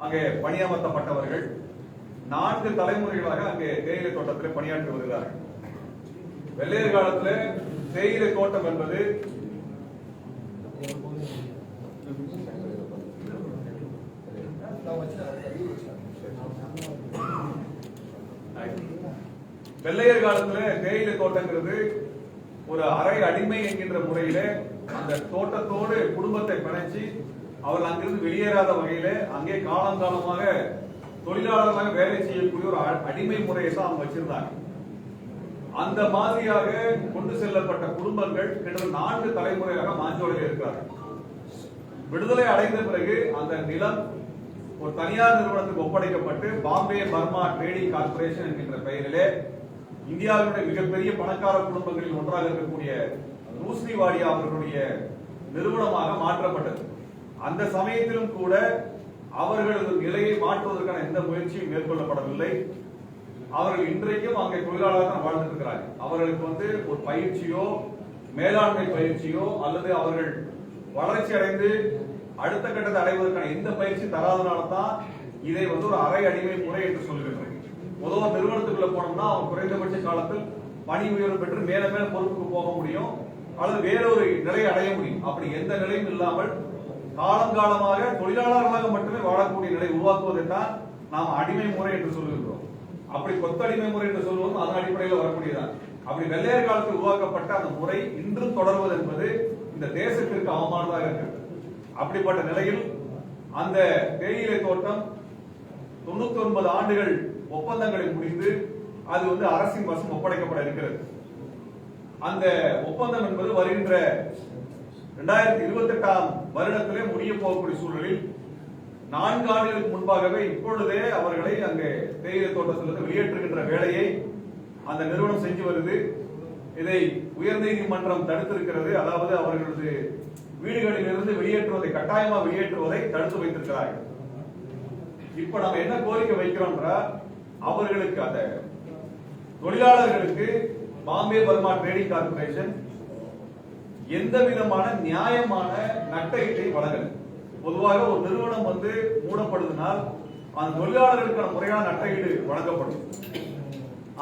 அங்கே பணியமர்த்தப்பட்டவர்கள் நான்கு தலைமுறைகளாக அங்கே தேயிலை தோட்டத்தில் பணியாற்றி வருகிறார்கள். வெள்ளையர் காலத்துல தேயிலை தோட்டம் என்பது வெள்ளையர் காலத்துல தேயிலை தோட்டங்கிறது ஒரு அரை அடிமை என்கின்ற முறையில அந்த தோட்டத்தோடு குடும்பத்தை பிணைச்சு அவர்கள் அங்கிருந்து வெளியேறாத வகையில அங்கே காலங்காலமாக தொழிலாளர்களாக வேலை செய்யக்கூடிய ஒரு அ- அடிமை முறையை தான் அவங்க வச்சிருந்தாங்க. அந்த மாதிரியாக கொண்டு செல்லப்பட்ட குடும்பங்கள் கிட்டத்தட்ட நான்கு தலைமுறையாக மாஞ்சோலையில் இருக்கிறார்கள். விடுதலை அடைந்த பிறகு அந்த நிலம் ஒரு தனியார் நிறுவனத்துக்கு ஒப்படைக்கப்பட்டு பாம்பே பர்மா ட்ரேடிங் கார்ப்பரேஷன் என்கின்ற பெயரிலே இந்தியாவினுடைய மிகப்பெரிய பணக்கார குடும்பங்களில் ஒன்றாக இருக்கக்கூடிய ரூஸ்னிவாடியா அவர்களுடைய நிறுவனமாக மாற்றப்பட்டது. அந்த சமயத்திலும் கூட அவர்களது நிலையை மாற்றுவதற்கான எந்த முயற்சியும் மேற்கொள்ளப்படவில்லை. அவர்கள் இன்றைக்கும் அங்கே தொழிலாளராக தான் இருக்கிறார்கள் அவர்களுக்கு வந்து ஒரு பயிற்சியோ மேலாண்மை பயிற்சியோ அல்லது அவர்கள் வளர்ச்சி அடைந்து அடுத்த கட்டத்தை அடைவதற்கான எந்த பயிற்சி தராதனால தான் இதை வந்து ஒரு அரை அடிமை முறை என்று சொல்லுகின்றனர். பொதுவாக நிறுவனத்துக்குள்ள போனோம்னா அவன் குறைந்தபட்ச காலத்தில் பணி உயர்வு பெற்று மேல மேல பொறுப்புக்கு போக முடியும். அல்லது வேறொரு நிலையை அடைய முடியும். அப்படி எந்த நிலையும் இல்லாமல் காலம் காலமாக தொழிலாளர்களாக மட்டுமே வாழக்கூடிய நிலை உருவாக்குவதைத்தான் நாம் அடிமை முறை என்று சொல்லுகின்றோம். அப்படி கொத்தடிமை முறை என்று சொல்லுவதும் அதன் அடிப்படையில் வரக்கூடியதான் அப்படி வெள்ளையர் காலத்தில் உருவாக்கப்பட்ட அந்த முறை இன்றும் தொடர்வது என்பது இந்த தேசத்திற்கு அவமானதாக இருக்கிறது. அப்படிப்பட்ட நிலையில் அந்த தேயிலை தோட்டம் தொண்ணூத்தி ஒன்பது ஆண்டுகள் ஒப்பந்தங்களை முடிந்து அது வந்து அரசின் வசம் ஒப்படைக்கப்பட இருக்கிறது. அந்த ஒப்பந்தம் என்பது வருகின்ற ரெண்டாயிரத்தி இருபத்தி எட்டாம் வருடத்திலே முடிய போகக்கூடிய சூழலில் நான்கு ஆண்டுகளுக்கு முன்பாகவே இப்பொழுதே அவர்களை அங்கே தேயிலை தோட்டத்திலிருந்து வெளியேற்றுகின்ற வேலையை அந்த நிறுவனம் செஞ்சு வருது. இதை உயர்நீதிமன்றம் தடுத்திருக்கிறது. அதாவது அவர்களது வீடுகளில் இருந்து வெளியேற்றுவதை கட்டாயமா வெளியேற்றுவதை தடுத்து வைத்திருக்கிறார்கள். இப்ப நம்ம என்ன கோரிக்கை வைக்கிறோம்ன்றா அவர்களுக்கு அந்த தொழிலாளர்களுக்கு பாம்பே பர்மா ட்ரேடிங் கார்பரேஷன் எந்த விதமான நியாயமான நட்டஈட்டை வழங்கல. பொதுவாக ஒரு நிறுவனம் வந்து மூடப்படுதுனால் அந்த தொழிலாளர்களுக்கான முறையான நட்டஈடு வழங்கப்படும்.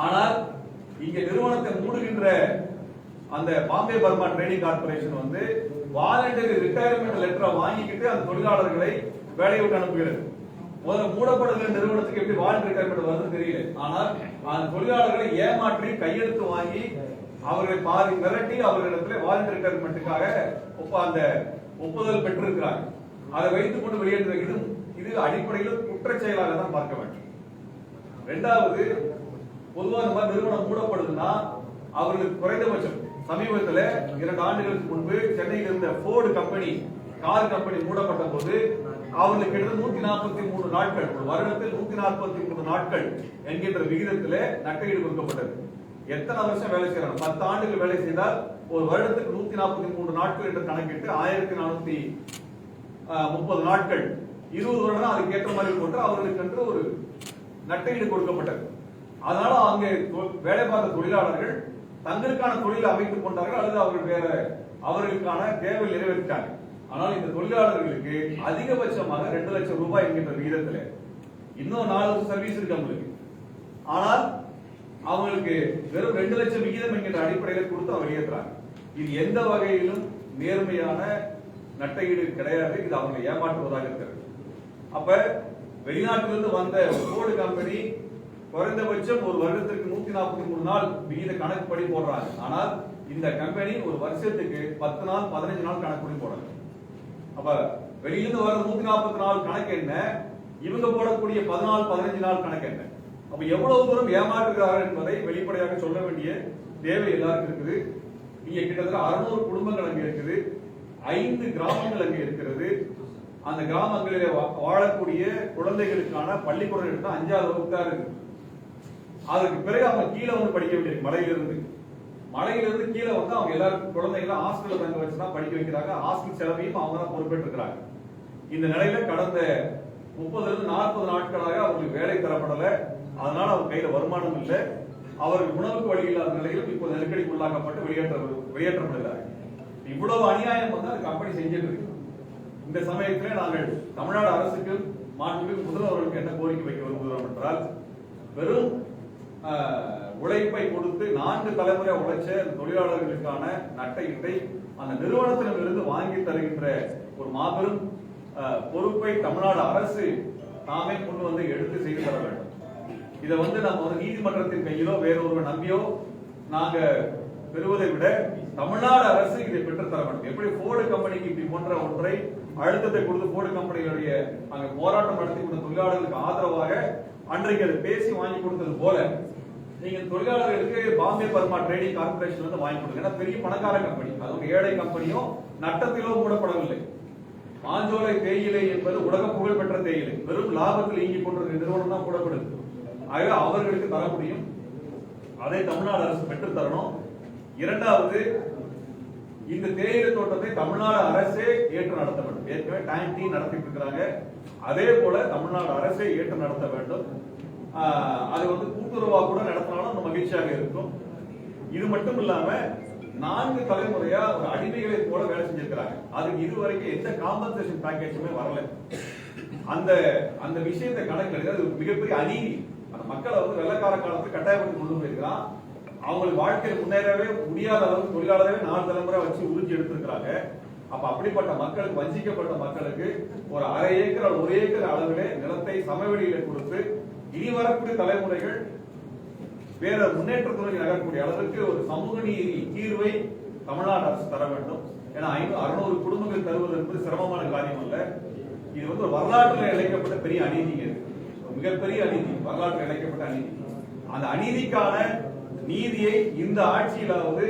ஆனால் இங்க நிறுவனத்தை மூடுகின்ற அந்த பாம்பே பர்மா ட்ரேடிங் கார்பரேஷன் வந்து வாலண்டரி ரிட்டையர்மெண்ட் லெட்டரை வாங்கிக்கிட்டு அந்த தொழிலாளர்களை வேலையை விட்டு அனுப்புகிறது. முதல்ல மூடப்படுகிற நிறுவனத்துக்கு எப்படி வாலண்டரி ரிட்டையர்மெண்ட் வருதுன்னு தெரியல. ஆனால் அந்த தொழிலாளர்களை ஏமாற்றி கையெழுத்து வாங்கி அவரை பாதி மிரட்டி அவர்களிடத்துல வாலண்டரி ரிட்டையர்மெண்ட்டுக்காக ஒப்ப அந்த ஒப்புதல் பெற்றிருக்கிறாங்க அதை வைத்துக் கொண்டு வெளியேற்ற இது இது அடிப்படையில் குற்றச் செயலாக தான் பார்க்க வேண்டும். ரெண்டாவது பொதுவாக இந்த மாதிரி நிறுவனம் மூடப்படுதுன்னா அவர்களுக்கு குறைந்தபட்சம் சமீபத்தில் இரண்டு ஆண்டுகளுக்கு முன்பு சென்னையில் இருந்த போர்டு கம்பெனி கார் கம்பெனி மூடப்பட்ட போது அவர்களுக்கு கிட்டத்தட்ட நூத்தி நாற்பத்தி மூணு நாட்கள் ஒரு வருடத்தில் நூத்தி நாற்பத்தி மூணு நாட்கள் என்கின்ற விகிதத்தில் நட்டையீடு கொடுக்கப்பட்டது. எத்தனை வருஷம் வேலை செய்யறாங்க? பத்து ஆண்டுகள் வேலை செய்தால் ஒரு வருடத்துக்கு நூத்தி நாற்பத்தி மூன்று நாட்கள் என்று கணக்கிட்டு ஆயிரத்தி நானூத்தி முப்பது நாட்கள். இருபது வருடம் அதுக்கு ஏற்ற மாதிரி போட்டு அவர்களுக்கு என்று ஒரு நட்டையீடு கொடுக்கப்பட்டது. அதனால அங்கே வேலை பார்த்த தொழிலாளர்கள் தங்களுக்கான தொழிலை அமைத்துக் கொண்டார்கள் அல்லது அவர்கள் வேற அவர்களுக்கான தேவை நிறைவேற்றாங்க ஆனால் இந்த தொழிலாளர்களுக்கு அதிகபட்சமாக ரெண்டு லட்சம் ரூபாய் என்கின்ற விகிதத்தில் இன்னும் நாலு வருஷம் சர்வீஸ் இருக்கு அவங்களுக்கு. ஆனால் அவங்களுக்கு வெறும் ரெண்டு லட்சம் விகிதம் என்கிற அடிப்படையில் கொடுத்து அவங்க இது எந்த வகையிலும் நேர்மையான நட்டையீடு கிடையாது. இது அவங்க ஏமாற்றுவதாக இருக்கிறது. அப்ப வெளிநாட்டிலிருந்து வந்த போர்டு கம்பெனி குறைந்தபட்சம் ஒரு வருடத்திற்கு நூத்தி நாற்பத்தி மூணு நாள் விகித கணக்குப்படி போடுறாங்க. ஆனால் இந்த கம்பெனி ஒரு வருஷத்துக்கு பத்து நாள் பதினஞ்சு நாள் கணக்குப்படி போடுறாங்க அப்ப வெளியிலிருந்து வர நூத்தி நாற்பத்தி நாலு கணக்கு என்ன? இவங்க போடக்கூடிய பதினாலு பதினஞ்சு நாள் கணக்கு என்ன? அப்ப எவ்வளவு தூரம் ஏமாற்றுகிறார்கள் என்பதை வெளிப்படையாக சொல்ல வேண்டிய தேவை எல்லாருக்கும் இருக்குது. இங்க கிட்டத்தட்ட அறுநூறு குடும்பங்கள் அங்கே இருக்குது. ஐந்து கிராமங்கள் அங்கே இருக்கிறது. அந்த கிராமங்களிலே வா- வாழக்கூடிய குழந்தைகளுக்கான பள்ளிக்கூடம் எடுத்தா அஞ்சாவது வகுப்பு தான் இருக்கு அதுக்கு பிறகு அவங்க கீழே வந்து படிக்க வேண்டியது மலையிலிருந்து. மலையிலிருந்து கீழே வந்து அவங்க எல்லாருக்கும் குழந்தைகளை ஹாஸ்டல்ல தங்க வச்சு தான் படிக்க வைக்கிறாங்க. ஹாஸ்டல் செலவையும் அவங்க தான் பொறுப்பேற்றுக்கிறாங்க இந்த நிலையில கடந்த முப்பதுல இருந்து நாற்பது நாட்களாக அவங்களுக்கு வேலை தரப்படலை. அதனால அவர் கையில வருமானம் இல்லை. அவர்கள் உணவுக்கு வழி இல்லாத நிலையில் இப்போ நெருக்கடிக்கு உள்ளாக்கப்பட்டு வெளியேற்ற வெளியேற்றப்படுகிறார்கள் இவ்வளவு அநியாயம் வந்து அது கம்பெனி செஞ்சுட்டு இருக்கு. இந்த சமயத்திலே நாங்கள் தமிழ்நாடு அரசுக்கு மாண்புமிகு முதல்வர்களுக்கு என்ன கோரிக்கை வைக்க விரும்புகிறோம் என்றால் வெறும் ஆஹ், உழைப்பை கொடுத்து நான்கு தலைமுறை உழைச்ச தொழிலாளர்களுக்கான நட்டையீட்டை அந்த நிறுவனத்திடமிருந்து வாங்கி தருகின்ற ஒரு மாபெரும் ஆஹ், பொறுப்பை தமிழ்நாடு அரசு தாமே கொண்டு வந்து எடுத்து செய்து தர வேண்டும். இதை வந்து நம்ம ஒரு நீதிமன்றத்தின் கையிலோ வேறொரு நம்பியோ நாங்க பெறுவதை விட தமிழ்நாடு அரசு இதை பெற்று வேண்டும். எப்படி போர்டு கம்பெனிக்கு இப்படி போன்ற ஒன்றை அழுத்தத்தை கொடுத்து போர்டு கம்பெனிகளுடைய அங்க போராட்டம் நடத்தி கொண்ட தொழிலாளர்களுக்கு ஆதரவாக அன்றைக்கு அதை பேசி வாங்கி கொடுத்தது போல நீங்க தொழிலாளர்களுக்கு பாம்பே பர்மா ட்ரேடிங் கார்பரேஷன் வந்து வாங்கி கொடுங்க. ஏன்னா பெரிய பணக்கார கம்பெனி அது ஒரு ஏழை கம்பெனியோ நட்டத்திலோ மூடப்படவில்லை. மாஞ்சோலை தேயிலை என்பது உலக புகழ் பெற்ற தேயிலை. வெறும் லாபத்தில் இயங்கிக் கொண்டிருக்கிற நிறுவனம் தான் கூடப்படுது ஆகவே அவர்களுக்கு தர முடியும். அதை தமிழ்நாடு அரசு பெற்றுத் தரணும். இரண்டாவது இந்த தேயிலை தோட்டத்தை தமிழ்நாடு அரசே ஏற்று நடத்த வேண்டும். ஏற்கனவே டைம் டீ நடத்திட்டு இருக்கிறாங்க. அதே போல தமிழ்நாடு அரசே ஏற்று நடத்த வேண்டும். அது வந்து கூட்டுறவா கூட நடத்தினாலும் நம்ம மகிழ்ச்சியாக இருக்கும். இது மட்டும் இல்லாம நான்கு தலைமுறையா ஒரு அடிமைகளை போல வேலை செஞ்சிருக்கிறாங்க. அதுக்கு இதுவரைக்கும் எந்த காம்பன்சேஷன் பேக்கேஜுமே வரல. அந்த அந்த விஷயத்தை கணக்கில் அது மிகப்பெரிய அநீதி. அந்த மக்களை வந்து வெள்ளக்கார காலத்துல கட்டாயப்படுத்தி கொண்டு போயிருக்கிறான் அவங்களுக்கு வாழ்க்கையில் முன்னேறவே முடியாத அளவுக்கு தொழிலாளரே நாலு தலைமுறை வச்சு உறிஞ்சி எடுத்திருக்கிறாங்க. அப்ப அப்படிப்பட்ட மக்களுக்கு வஞ்சிக்கப்பட்ட மக்களுக்கு ஒரு அரை ஏக்கர் ஒரு ஏக்கர் அளவிலே நிலத்தை சமவெளியில கொடுத்து இனி வரக்கூடிய தலைமுறைகள் வேற முன்னேற்றத்துறை நகரக்கூடிய அளவுக்கு ஒரு சமூக நீதி தீர்வை தமிழ்நாடு அரசு தர வேண்டும். ஏன்னா ஐநூறு அறுநூறு குடும்பங்கள் தருவது என்பது சிரமமான காரியம் அல்ல. இது வந்து வரலாற்றுல வரலாற்றில் இழைக்கப்பட்ட பெரிய அநீதிங்க மிகப்பெரிய அநீதி வரலாற்றில் இழைக்கப்பட்ட அநீதி. அந்த அநீதிக்கான நீதியை இந்த ஆட்சியிலாவது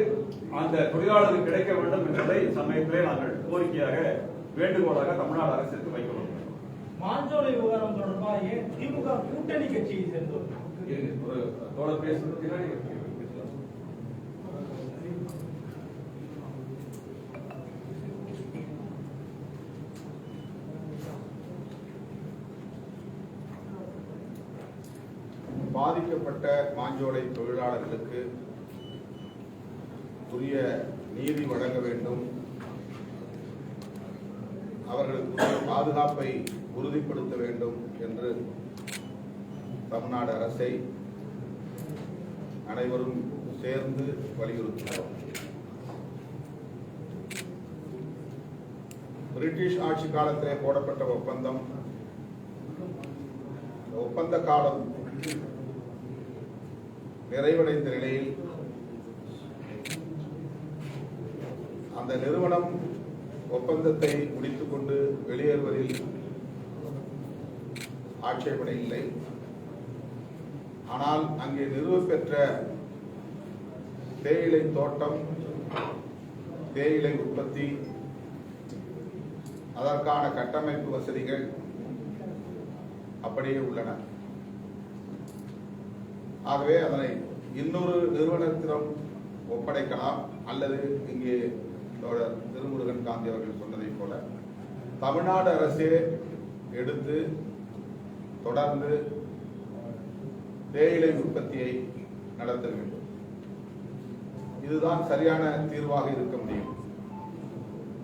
அந்த தொழிலாளருக்கு கிடைக்க வேண்டும் என்பதை சமயத்திலே நாங்கள் கோரிக்கையாக வேண்டுகோளாக தமிழ்நாடு அரசுக்கு வைக்கிறோம் மாஞ்சோலை விவகாரம் தொடர்பாக திமுக கூட்டணி கட்சியை சேர்ந்தவர் இது ஒரு தோழர் பேசுறது பாதிக்கப்பட்ட மாஞ்சோலை தொழிலாளர்களுக்கு உரிய நீதி வழங்க வேண்டும். அவர்களுக்கு பாதுகாப்பை உறுதிப்படுத்த வேண்டும் என்று தமிழ்நாடு அரசை அனைவரும் சேர்ந்து வலியுறுத்தினோம் பிரிட்டிஷ் ஆட்சி காலத்திலே போடப்பட்ட ஒப்பந்தம் ஒப்பந்த காலம் நிறைவடைந்த நிலையில் அந்த நிறுவனம் ஒப்பந்தத்தை முடித்துக் கொண்டு வெளியேறுவதில் ஆட்சேபனை இல்லை. ஆனால் அங்கே நிறுவப்பெற்ற தேயிலை தோட்டம் தேயிலை உற்பத்தி அதற்கான கட்டமைப்பு வசதிகள் அப்படியே உள்ளன. ஆகவே அதனை இன்னொரு நிறுவனத்திடம் ஒப்படைக்கலாம் அல்லது இங்கே தோழர் திருமுருகன் காந்தி அவர்கள் சொன்னதைப் போல தமிழ்நாடு அரசே எடுத்து தொடர்ந்து தேயிலை உற்பத்தியை நடத்த வேண்டும். இதுதான் சரியான தீர்வாக இருக்க முடியும்.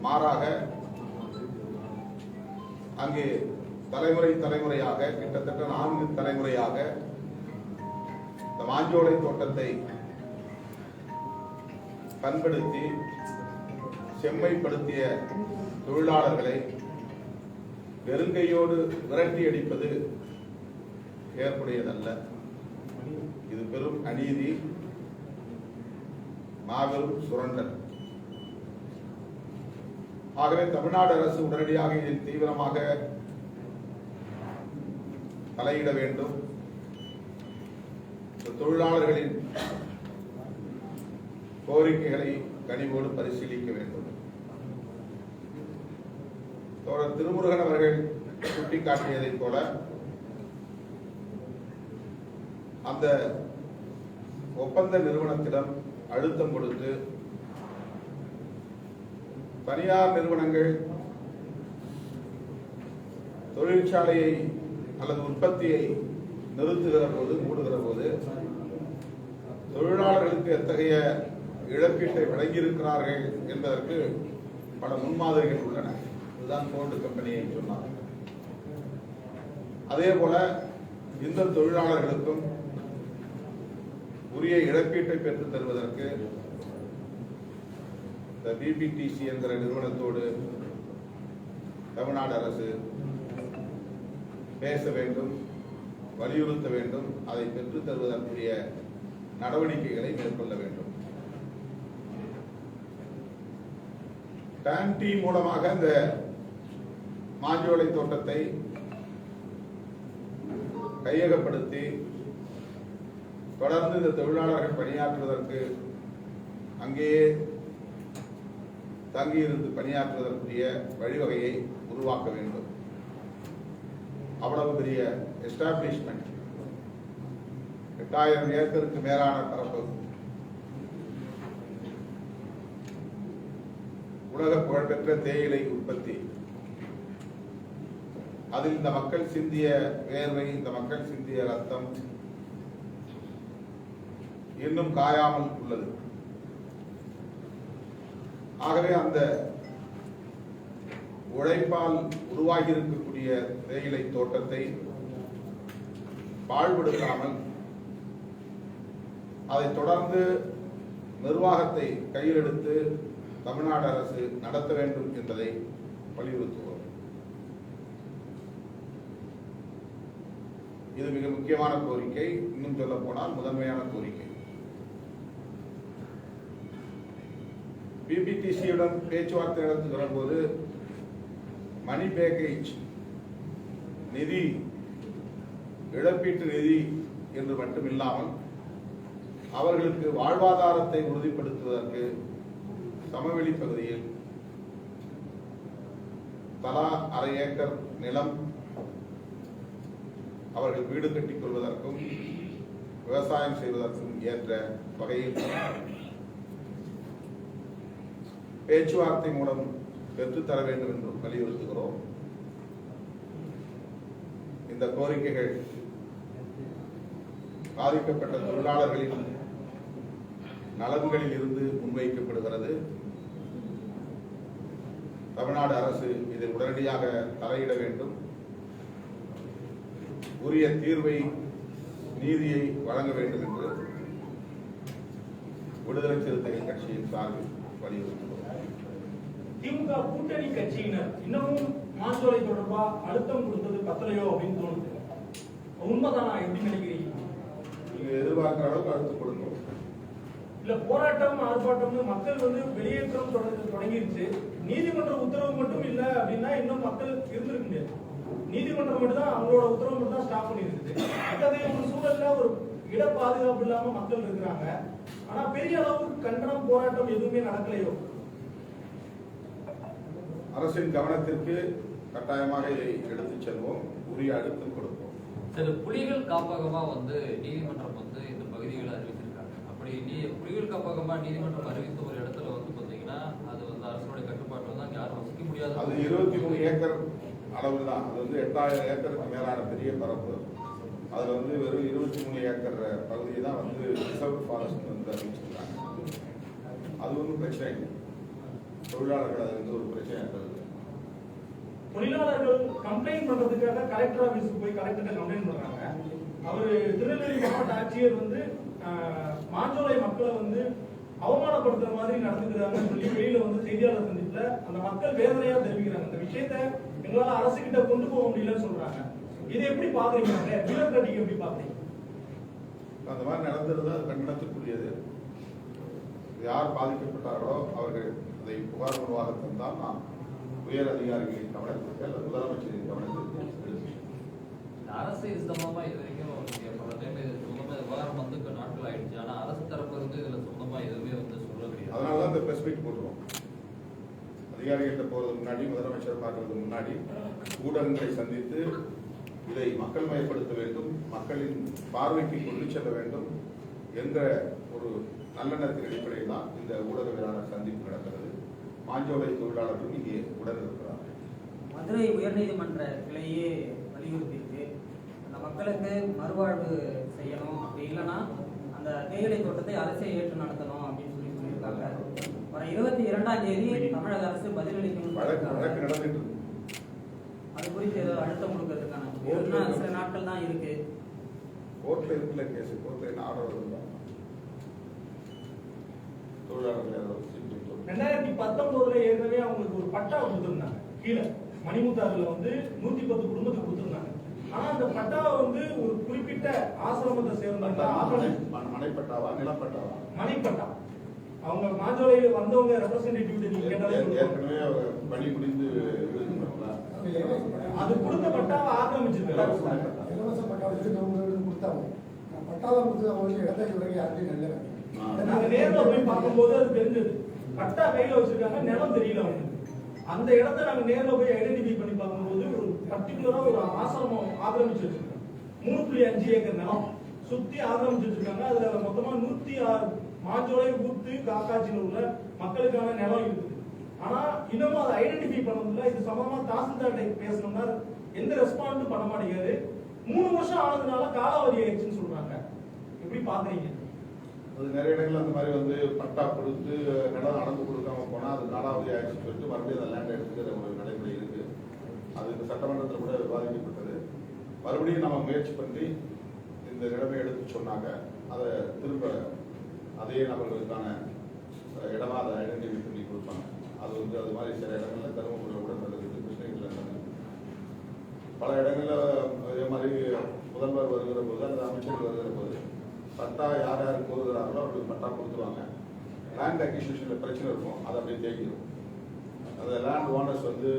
மாறாக அங்கே தலைமுறை தலைமுறையாக கிட்டத்தட்ட நான்கு தலைமுறையாக இந்த மாஞ்சோலை தோட்டத்தை பண்படுத்தி செம்மைப்படுத்திய தொழிலாளர்களை நெருங்கையோடு விரட்டி அடிப்பது ஏற்புடையதல்ல. இது பெரும் அநீதி. மாபெரும் சுரண்டல். ஆகவே தமிழ்நாடு அரசு உடனடியாக இதில் தீவிரமாக தலையிட வேண்டும். இந்த தொழிலாளர்களின் கோரிக்கைகளை கனிவோடு பரிசீலிக்க வேண்டும். தோழர் திருமுருகன் அவர்கள் சுட்டிக்காட்டியதைப் போல அந்த ஒப்பந்த நிறுவனத்திடம் அழுத்தம் கொடுத்து தனியார் நிறுவனங்கள் தொழிற்சாலையை அல்லது உற்பத்தியை நிறுத்துகிற போது மூடுகிற போது தொழிலாளர்களுக்கு எத்தகைய இழப்பீட்டை வழங்கியிருக்கிறார்கள் என்பதற்கு பல முன்மாதிரிகள் உள்ளன. இதுதான் போர்டு கம்பெனியை சொன்னார் அதே போல இந்த தொழிலாளர்களுக்கும் உரிய இழப்பீட்டை பெற்றுத் தருவதற்கு இந்த பிபிடிசி என்கிற நிறுவனத்தோடு தமிழ்நாடு அரசு பேச வேண்டும். வலியுறுத்த வேண்டும் அதை பெற்றுத் தருவதற்குரிய நடவடிக்கைகளை மேற்கொள்ள வேண்டும். டான்டி மூலமாக இந்த மாஞ்சோலை தோட்டத்தை கையகப்படுத்தி தொடர்ந்து இந்த தொழிலாளர்கள் பணியாற்றுவதற்கு அங்கேயே தங்கியிருந்து பணியாற்றுவதற்குரிய வழிவகையை உருவாக்க வேண்டும். அவ்வளவு பெரிய எஸ்டாப்ளிஷ்மெண்ட் எட்டாயிரம் ஏக்கருக்கு மேலான பரப்பு. உலக புகழ்பெற்ற தேயிலை உற்பத்தி. அதில் இந்த மக்கள் சிந்திய வேர்வை இந்த மக்கள் சிந்திய ரத்தம் இன்னும் காயாமல் உள்ளது. ஆகவே அந்த உழைப்பால் உருவாகியிருக்கும் இருக்கக்கூடிய தேயிலை தோட்டத்தை பாழ்படுத்தாமல் அதை தொடர்ந்து நிர்வாகத்தை கையில் எடுத்து தமிழ்நாடு அரசு நடத்த வேண்டும் என்பதை வலியுறுத்துவோம். இது மிக முக்கியமான கோரிக்கை. இன்னும் சொல்ல போனால் முதன்மையான கோரிக்கை. பிபிடிசியுடன் பேச்சுவார்த்தை நடத்துகிற போது மணி பேக்கேஜ் நிதி இழப்பீட்டு நிதி என்று மட்டுமில்லாமல் அவர்களுக்கு வாழ்வாதாரத்தை உறுதிப்படுத்துவதற்கு சமவெளி பகுதியில் தலா அரை ஏக்கர் நிலம் அவர்கள் வீடு கட்டிக் கொள்வதற்கும் விவசாயம் செய்வதற்கும் ஏற்ற வகையில் பேச்சுவார்த்தை மூலம் பெற்றுத்தர வேண்டும் என்று வலியுறுத்துகிறோம். இந்த கோரிக்கைகள் பாதிக்கப்பட்ட தொழிலாளர்களின் நலன்களில் இருந்து முன்வைக்கப்படுகிறது. தமிழ்நாடு அரசு இதை உடனடியாக தலையிட வேண்டும். உரிய தீர்வை நீதியை வழங்க வேண்டும் என்று விடுதலை சிறுத்தைகள் கட்சியின் சார்பில் வலியுறுத்துகிறோம். திமுக கூட்டணி கட்சியினர் இன்னமும் மாஞ்சோலை தொடர்பா அழுத்தம் கொடுத்தது பத்தலையோ அப்படின்னு தோணுது. உண்மைதானா? எப்படி நினைக்கிறீங்க? நீங்க எதிர்பார்க்கிற அளவுக்கு அடுத்து கொடுங்க இல்ல போராட்டம் ஆர்ப்பாட்டம்னு மக்கள் வந்து வெளியேற்றம் தொடங்க தொடங்கிருச்சு. நீதிமன்ற உத்தரவு மட்டும் இல்ல அப்படின்னா இன்னும் மக்கள் இருந்திருக்க முடியாது. நீதிமன்றம் மட்டும் தான் அவங்களோட உத்தரவு மட்டும் தான் ஸ்டாப் பண்ணிருக்குது. அத்தகைய ஒரு சூழல்ல ஒரு இட பாதுகாப்பு இல்லாம மக்கள் இருக்கிறாங்க. ஆனா பெரிய அளவுக்கு கண்டனம் போராட்டம் எதுவுமே நடக்கலையோ? அரசின் கவனத்திற்கு கட்டாயமாக இதை எடுத்துச் செல்வோம். உரிய அழுத்தம் கொடுப்போம். சில புலிகள் காப்பகமா வந்து நீதிமன்றம் வந்து இந்த பகுதிகளை அறிவிச்சிருக்காங்க. அப்படி நீ புலிகள் காப்பகமா நீதிமன்றம் அறிவித்த ஒரு இடத்துல வந்து பாத்தீங்கன்னா அது வந்து அரசுடைய கட்டுப்பாட்டுல தான் யாரும் வசிக்க முடியாது. அது இருபத்தி மூணு ஏக்கர் அளவில் தான் அது வந்து எட்டாயிரம் ஏக்கருக்கு மேலான பெரிய பரப்பு. அதுல வந்து வெறும் இருபத்தி மூணு ஏக்கர் பகுதியை தான் வந்து ரிசர்வ் ஃபாரஸ்ட் வந்து அறிவிச்சிருக்காங்க. அது ஒன்றும் பிரச்சனை இல்லை. தொழிலாளர்கள் அது வந்து ஒரு பிரச்சனை இருந்தது தொழிலாளர்கள் கம்ப்ளைண்ட் பண்றதுக்காக கலெக்டர் ஆபீஸ்க்கு போய் கலெக்டர் கம்ப்ளைண்ட் பண்றாங்க. அவரு திருநெல்வேலி மாவட்ட ஆட்சியர் வந்து ஆஹ், மாஞ்சோலை மக்களை வந்து அவமானப்படுத்துற மாதிரி நடந்துக்கிறாங்கன்னு சொல்லி வெளியில வந்து செய்தியாளர் சந்திப்புல அந்த மக்கள் வேதனையா தெரிவிக்கிறாங்க. அந்த விஷயத்த எங்களால அரசு கிட்ட கொண்டு போக முடியலன்னு சொல்றாங்க. இதை எப்படி பாக்குறீங்க பியூரோக்ராட்டிக் எப்படி பாக்குறீங்க? அந்த மாதிரி நடந்துருந்தா அது கண்டனத்துக்குரியது யார் பாதிக்கப்பட்டார்களோ அவர்கள் அதை புகார் மூலமாக தந்தால் உயர் அதிகாரிகளின் கவனத்திற்கு அல்லது முதலமைச்சரின் கவனத்திற்கு அரசு இது சம்பந்தமா இது வரைக்கும் சொந்தமா விவகாரம் வந்து நாட்கள் ஆயிடுச்சு. ஆனா அரசு தரப்பு இருந்து இதுல சொந்தமா எதுவுமே வந்து சொல்ல முடியாது அதனால இந்த மீட் போடுறோம் அதிகாரிகிட்ட போறதுக்கு முன்னாடி முதலமைச்சர் பார்க்கறதுக்கு முன்னாடி ஊடகங்களை சந்தித்து இதை மக்கள் மயப்படுத்த வேண்டும் மக்களின் பார்வைக்கு கொண்டு செல்ல வேண்டும் என்ற ஒரு நல்லெண்ணத்தின் அடிப்படையில் தான் இந்த ஊடகவியலாளர் சந்திப்பு நடக்கிறது. மாஞ்சோலை தொழிலாளர்களும் இங்கே உடன் இருக்கிறார்கள் மதுரை உயர்நீதிமன்ற கிளையே வலியுறுத்தியிருக்கு. அந்த மக்களுக்கு மறுவாழ்வு செய்யணும். அப்படி இல்லைன்னா அந்த தேயிலை தோட்டத்தை அரசே ஏற்று நடத்தணும் அப்படின்னு சொல்லி சொல்லியிருக்காங்க. வர இருபத்தி இரண்டாம் தேதி தமிழக அரசு பதிலளிக்கணும் வழக்கு வழக்கு நடந்துட்டு இருக்கு. அது குறித்து ஏதோ அழுத்தம் கொடுக்கறதுக்கான சில நாட்கள் தான் இருக்கு. கோர்ட்ல இருக்குல்ல கேஸ்? கோர்ட்ல என்ன ஆர்டர் வருதா? தொழிலாளர்கள். ரெண்டாயிரத்தி பத்தொன்பதுல ஏற்கனவே அவங்களுக்கு ஒரு பட்டா கொடுத்திருந்தாங்க. கீழே. மணிமுத்தாறுல வந்து நூத்தி பத்து குடும்பத்துக்கு கொடுத்திருந்தாங்க. ஆனா அந்த பட்டாவை வந்து ஒரு குறிப்பிட்ட ஆசிரமத்தை மனை- மனைப்பட்டாவா நிலப்பட்டாவா? மணிப்பட்டா. அவங்க மாஜோலையில் வந்தவங்க ரெப்ரசன்டேட்டிவ் நீங்க கேட்டாலே பணி முடிந்து அது கொடுத்த பட்டாவை ஆக்கிரமிச்சிருக்காங்க இலவச பட்டா வச்சிருக்கவங்களுக்கு கொடுத்தாங்க. பட்டாவை கொடுத்து அவங்களுக்கு இடத்தை இவருக்கு யார்ட்டையும் நல்ல நாங்க நேர்ல போய் பார்க்கும்போது அது தெரிஞ்சது. பட்டா கையில வச்சிருக்காங்க நிலம் தெரியல அவங்களுக்கு. அந்த இடத்த நாங்க நேர்ல போய் ஐடென்டிஃபை பண்ணி பார்க்கும்போது ஒரு பர்டிகுலரா ஒரு ஆசிரமம் ஆக்கிரமிச்சு வச்சிருக்காங்க மூணு புள்ளி அஞ்சு ஏக்கர் நிலம் சுத்தி ஆக்கிரமிச்சு வச்சிருக்காங்க அதுல மொத்தமா நூத்தி ஆறு மாஞ்சோலை ஊத்து காக்காச்சியில் உள்ள மக்களுக்கான நிலம் இருக்குது ஆனா இன்னமும் அதை ஐடென்டிஃபை பண்ணதில்ல. இது சம்பந்தமா தாசில்தார்கிட்ட பேசணும்னா எந்த ரெஸ்பாண்டும் பண்ண மாட்டேங்காது. மூணு வருஷம் ஆனதுனால காலாவதி ஆயிடுச்சுன்னு சொல்றாங்க. எப்படி பாக்குறீங்க? அது நிறைய இடங்கள்ல அந்த மாதிரி வந்து பட்டா கொடுத்து நிலம் அளந்து கொடுக்காம போனா அது காலாவதி ஆயிடுச்சுன்னு சொல்லிட்டு மறுபடியும் அந்த லேண்ட் எடுத்துக்கிற ஒரு நடைமுறை இருக்கு. அது இந்த சட்டமன்றத்தில் கூட விவாதிக்கப்பட்டது. மறுபடியும் நம்ம முயற்சி பண்ணி இந்த நிலைமை எடுத்து சொன்னாங்க. அதை திரும்ப அதே நபர்களுக்கான இடமா அதை ஐடென்டிஃபை பண்ணி கொடுப்பாங்க. அது வந்து அது மாதிரி சில இடங்கள்ல தருமபுரியில் கூட நடக்குது கிருஷ்ணகிரியில் நடக்குது பல இடங்களில் அதே மாதிரி முதல்வர் வருகிற போது அந்த அமைச்சர் வருகிற போது பட்டா யார் யார் கோருகிறார்களோ அவர்களுக்கு பட்டா கொடுத்துருவாங்க. லேண்ட் அக்யூசிஷன்ல பிரச்சனை இருக்கும். அதை அப்படியே தேங்கிடும் அந்த லேண்ட் ஓனர்ஸ் வந்து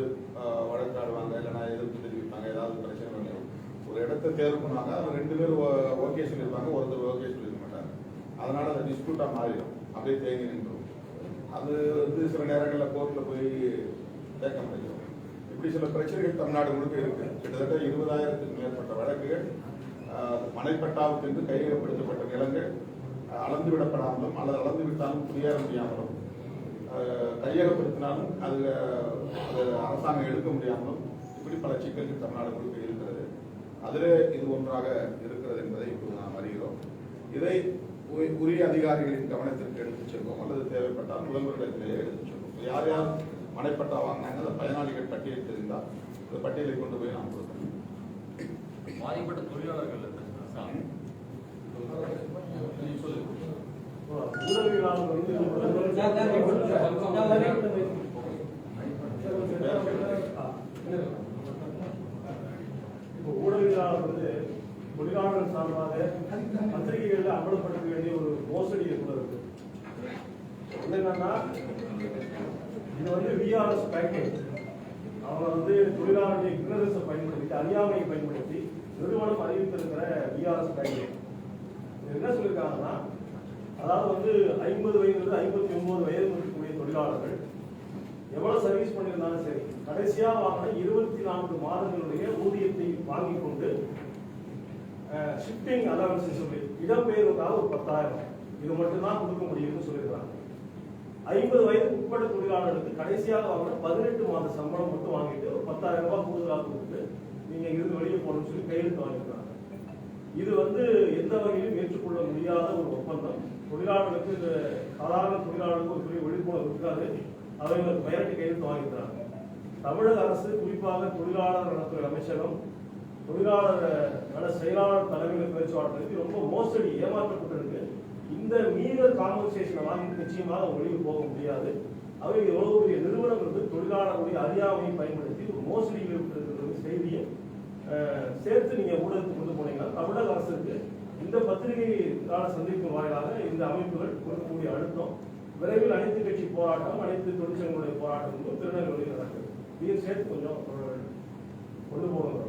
வழக்காடுவாங்க இல்லைன்னா எதிர்ப்பு தெரிவிப்பாங்க ஏதாவது பிரச்சனை பண்ணிடும் ஒரு இடத்த தேர்வு பண்ணுவாங்க அது ரெண்டு பேர் ஓகே சொல்லியிருப்பாங்க ஒருத்தர் ஓகே சொல்லியிருக்க மாட்டாங்க அதனால் அது டிஸ்பியூட்டாக மாறிடும். அப்படியே தேங்கி நின்றுடும். அது வந்து சில நேரங்களில் கோர்ட்டில் போய் தேக்கம் அடைஞ்சிடும் இப்படி சில பிரச்சனைகள் தமிழ்நாடு முழுக்க இருக்கு. கிட்டத்தட்ட இருபதாயிரத்துக்கு மேற்பட்ட வழக்குகள் மனைப்பட்டாவுக்கு என்று கையகப்படுத்தப்பட்ட நிலங்கள் அளந்து விடப்படாமலும் அல்லது அளந்து விட்டாலும் குடியேற முடியாமலும் கையகப்படுத்தினாலும் அது அது அரசாங்கம் எடுக்க முடியாமலும் இப்படி பல சிக்கல்கள் தமிழ்நாடு முழுக்க இருக்கிறது. அதிலே இது ஒன்றாக இருக்கிறது என்பதை இப்போது நாம் அறிகிறோம். இதை உரி- உரிய அதிகாரிகளின் கவனத்திற்கு எடுத்துச் செல்வோம். அல்லது தேவைப்பட்டால் முதல்வர்களிடத்திலேயே எடுத்துச் செல்வோம். யார் யார் மனைப்பட்டா வாங்கினாங்க? அந்த பயனாளிகள் பட்டியல் தெரிந்தால் அந்த பட்டியலை கொண்டு போய் நாம் கொடுத்தோம் பாதிப்பட்ட தொழிலாளர்கள். ஊடகவியலாளர் வந்து இப்போ ஊடகவியலாளர் வந்து தொழிலாளர்கள் சார்பாக பத்திரிகைகளில் அமலப்படுத்த வேண்டிய ஒரு மோசடி கூட இருக்கு. என்னன்னா இது வந்து விஆர்எஸ் பேக்கேஜ் அவங்க வந்து தொழிலாளருடைய இக்னரன்ஸை பயன்படுத்தி அறியாமையை பயன்படுத்தி நிறுவனம் அறிவித்திருக்கிற பிஆர்எஸ் பேக்கேஜ் இது என்ன சொல்லியிருக்காங்கன்னா அதாவது வந்து ஐம்பது வயதுலேருந்து ஐம்பத்தி ஒன்பது வயது இருக்கக்கூடிய தொழிலாளர்கள் எவ்வளவு சர்வீஸ் பண்ணியிருந்தாலும் சரி கடைசியா வாங்கின இருபத்தி நான்கு மாதங்களுடைய ஊதியத்தை வாங்கி கொண்டு ஷிஃப்டிங் அலவன்ஸ் சொல்லி இடம்பெயர்வுக்காக ஒரு பத்தாயிரம். இது மட்டும்தான் கொடுக்க முடியும்னு சொல்லியிருக்காங்க ஐம்பது வயது உட்பட தொழிலாளர்களுக்கு கடைசியாக வாங்கின பதினெட்டு மாத சம்பளம் மட்டும் வாங்கிட்டு ஒரு பத்தாயிரம் ரூபாய் கூடுதலாக கொடுத்து நீங்க இருந்து வெளியே போகணும்னு சொல்லி கையெழுத்து வாங்கியிருக்காங்க. இது வந்து எந்த வகையிலும் ஏற்றுக்கொள்ள முடியாத ஒரு ஒப்பந்தம். தொழிலாளர்களுக்கு இந்த சாதாரண தொழிலாளர்களுக்கு ஒரு பெரிய விழிப்புணர்வு இருக்காது. அவங்க பெயரட்டி கையெழுத்து வாங்கிக்கிறாங்க தமிழக அரசு குறிப்பாக தொழிலாளர் நலத்துறை அமைச்சகம் தொழிலாளர் நல செயலாளர் தலைமையில் பேச்சுவார்த்தைக்கு ரொம்ப மோசடி ஏமாற்றப்பட்டிருக்கு. இந்த மீறல் காம்பன்சேஷனை வாங்கிட்டு நிச்சயமாக அவங்க வெளியே போக முடியாது. அவை எவ்வளவு பெரிய நிறுவனம் வந்து தொழிலாளர்களுடைய அறியாமையை பயன்படுத்தி ஒரு மோசடியில் சேர்த்து நீங்க ஊடகத்துக்கு கொண்டு போனீங்கன்னா தமிழக அரசுக்கு இந்த பத்திரிகையாளர் சந்திப்பு வாயிலாக இந்த அமைப்புகள் கொடுக்கக்கூடிய அழுத்தம் விரைவில் அனைத்து கட்சி போராட்டம் அனைத்து தொழிற்சங்களுடைய போராட்டம் வந்து திருநெல்வேலியில் நடக்குது இதையும் சேர்த்து கொஞ்சம் கொண்டு போகணும்.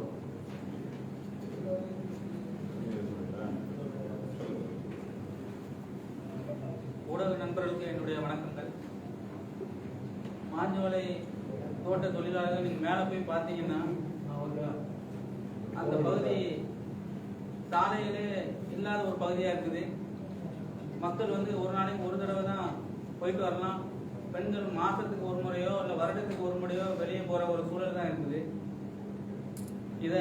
ஊடக நண்பர்களுக்கு என்னுடைய வணக்கங்கள். மாஞ்சோலை தோட்ட தொழிலாளர்கள் நீங்கள் மேல போய் பார்த்தீங்கன்னா அந்த பகுதி சாலையிலே இல்லாத ஒரு பகுதியா இருக்குது. மக்கள் வந்து ஒரு நாளைக்கு ஒரு தடவை தான் போயிட்டு வரலாம். பெண்கள் மாசத்துக்கு ஒரு முறையோ இல்லை வருடத்துக்கு ஒரு முறையோ வெளியே போற ஒரு சூழல் தான் இருக்குது. இத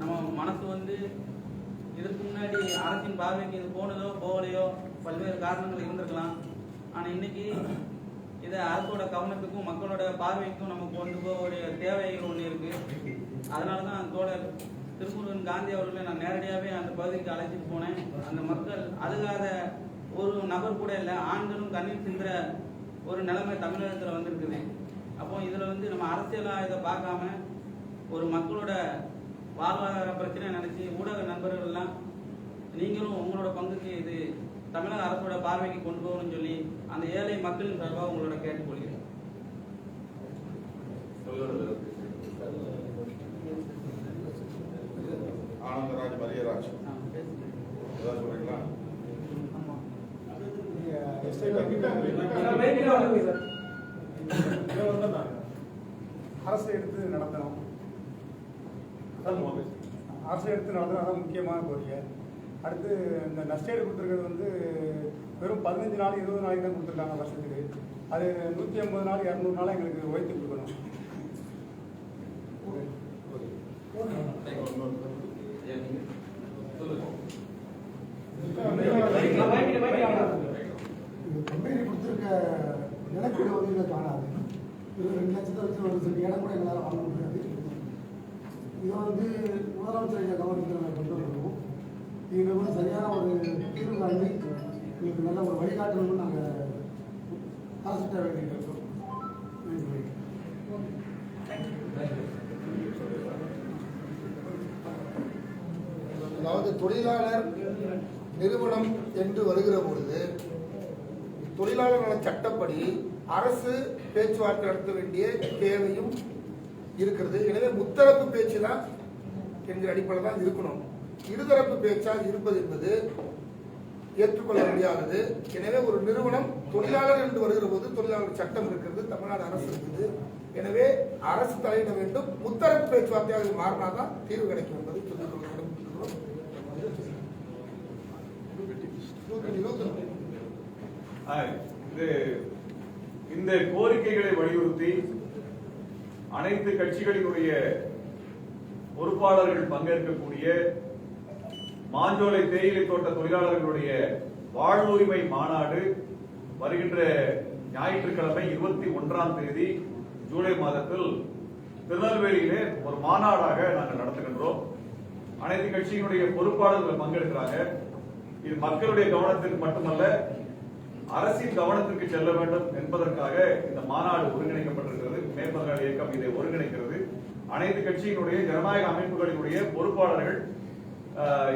நம்ம மனசு வந்து இதுக்கு முன்னாடி அரசின் பார்வைக்கு இது போனதோ போகலையோ பல்வேறு காரணங்கள் இருந்திருக்கலாம். ஆனா இன்னைக்கு இதை அரசோட கவனத்துக்கும் மக்களோட பார்வைக்கும் நமக்கு கொண்டு போக தேவைகள் ஒன்று இருக்கு. அதனால தான் தோழர் திருமுருகன் காந்தி அவர்களை நான் நேரடியாகவே அந்த பகுதிக்கு அழைச்சிட்டு போனேன். அந்த மக்கள் அழுகாத ஒரு நபர் கூட இல்லை ஆண்களும் கண்ணீர் சிந்துற ஒரு நிலைமை தமிழகத்தில் வந்திருக்குது. அப்போ இதில் வந்து நம்ம அரசியலாக இதை பார்க்காம ஒரு மக்களோட வாழ்வாதார பிரச்சனை நினச்சி ஊடக நண்பர்கள்லாம் நீங்களும் உங்களோட பங்குக்கு இது தமிழக அரசோட பார்வைக்கு கொண்டு போகணும்னு சொல்லி அந்த ஏழை மக்களின் சார்பாக உங்களோட கேட்டுக்கொள்கிறேன். அரசு எடுத்து நடத்தணும். அரசு எடுத்து நடத்தணும் அதான் முக்கியமான கோரிக்கை. அடுத்து இந்த நஷ்டேடு கொடுத்துருக்கிறது வந்து வெறும் பதினஞ்சு நாள் இருபது நாளைக்கு தான் கொடுத்துருக்காங்க வருஷத்துக்கு. அது நூற்றி ஐம்பது நாள் இரநூறு நாளாக எங்களுக்கு உயர்த்தி கொடுக்கணும். இது கம்பெனி கொடுத்துருக்க நிலக்கீடு வந்து இதில் காணாது இது ரெண்டு லட்சத்தை வச்சு ஒரு சில இடம் கூட எங்களால் வாங்க முடியாது இதை வந்து முதலமைச்சர் எங்கள் கவனத்தில் நாங்கள் கொண்டு வரணும் இது வந்து சரியான ஒரு தீர்வு காண்பி எங்களுக்கு நல்ல ஒரு வழிகாட்டணும்னு நாங்கள் அரசுகிட்ட வேண்டியிருக்கோம் நன்றி அதாவது தொழிலாளர் நிறுவனம் என்று வருகிற பொழுது தொழிலாளர் நல சட்டப்படி அரசு பேச்சுவார்த்தை நடத்த வேண்டிய தேவையும் இருக்கிறது. எனவே முத்தரப்பு பேச்சு தான் என்கிற அடிப்படையில் தான் இருக்கணும். இருதரப்பு பேச்சாக இருப்பது என்பது ஏற்றுக்கொள்ள முடியாதது. எனவே ஒரு நிறுவனம் தொழிலாளர் என்று வருகிற போது தொழிலாளர் சட்டம் இருக்கிறது தமிழ்நாடு அரசு இருக்குது. எனவே அரசு தலையிட வேண்டும். முத்தரப்பு பேச்சுவார்த்தையாக மாறினாதான் தீர்வு கிடைக்கும் என்பதை சொல்லிக் கொள்ள. ஆ, இது இந்த கோரிக்கைகளை வலியுறுத்தி அனைத்து கட்சிகளினுடைய பொறுப்பாளர்கள் பங்கேற்கக்கூடிய மாஞ்சோலை தேயிலை தோட்ட தொழிலாளர்களுடைய வாழ்வுரிமை மாநாடு வருகின்ற ஞாயிற்றுக்கிழமை இருபத்தி ஒன்றாம் தேதி ஜூலை மாதத்தில் திருநெல்வேலியிலே ஒரு மாநாடாக நாங்கள் நடத்துகின்றோம். அனைத்து கட்சியினுடைய பொறுப்பாளர்கள் பங்கெடுக்கிறாங்க. இது மக்களுடைய கவனத்திற்கு மட்டுமல்ல அரசின் கவனத்திற்கு செல்ல வேண்டும் என்பதற்காக இந்த மாநாடு ஒருங்கிணைக்கப்பட்டிருக்கிறது. மேம்பதனால் இயக்கம் இதை ஒருங்கிணைக்கிறது. அனைத்து கட்சியினுடைய ஜனநாயக அமைப்புகளினுடைய பொறுப்பாளர்கள்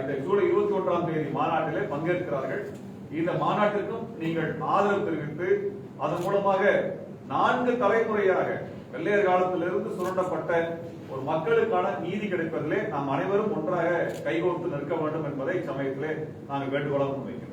இந்த ஜூலை இருபத்தி ஒன்றாம் தேதி மாநாட்டிலே பங்கேற்கிறார்கள். இந்த மாநாட்டிற்கும் நீங்கள் ஆதரவு தெரிவித்து அதன் மூலமாக நான்கு தலைமுறையாக வெள்ளையர் காலத்திலிருந்து சுரண்டப்பட்ட ஒரு மக்களுக்கான நீதி கிடைப்பதிலே நாம் அனைவரும் ஒன்றாக கைகோர்த்து நிற்க வேண்டும் என்பதை சமயத்திலே நாங்கள் வேண்டுகோளாக முன்வைக்கிறோம்.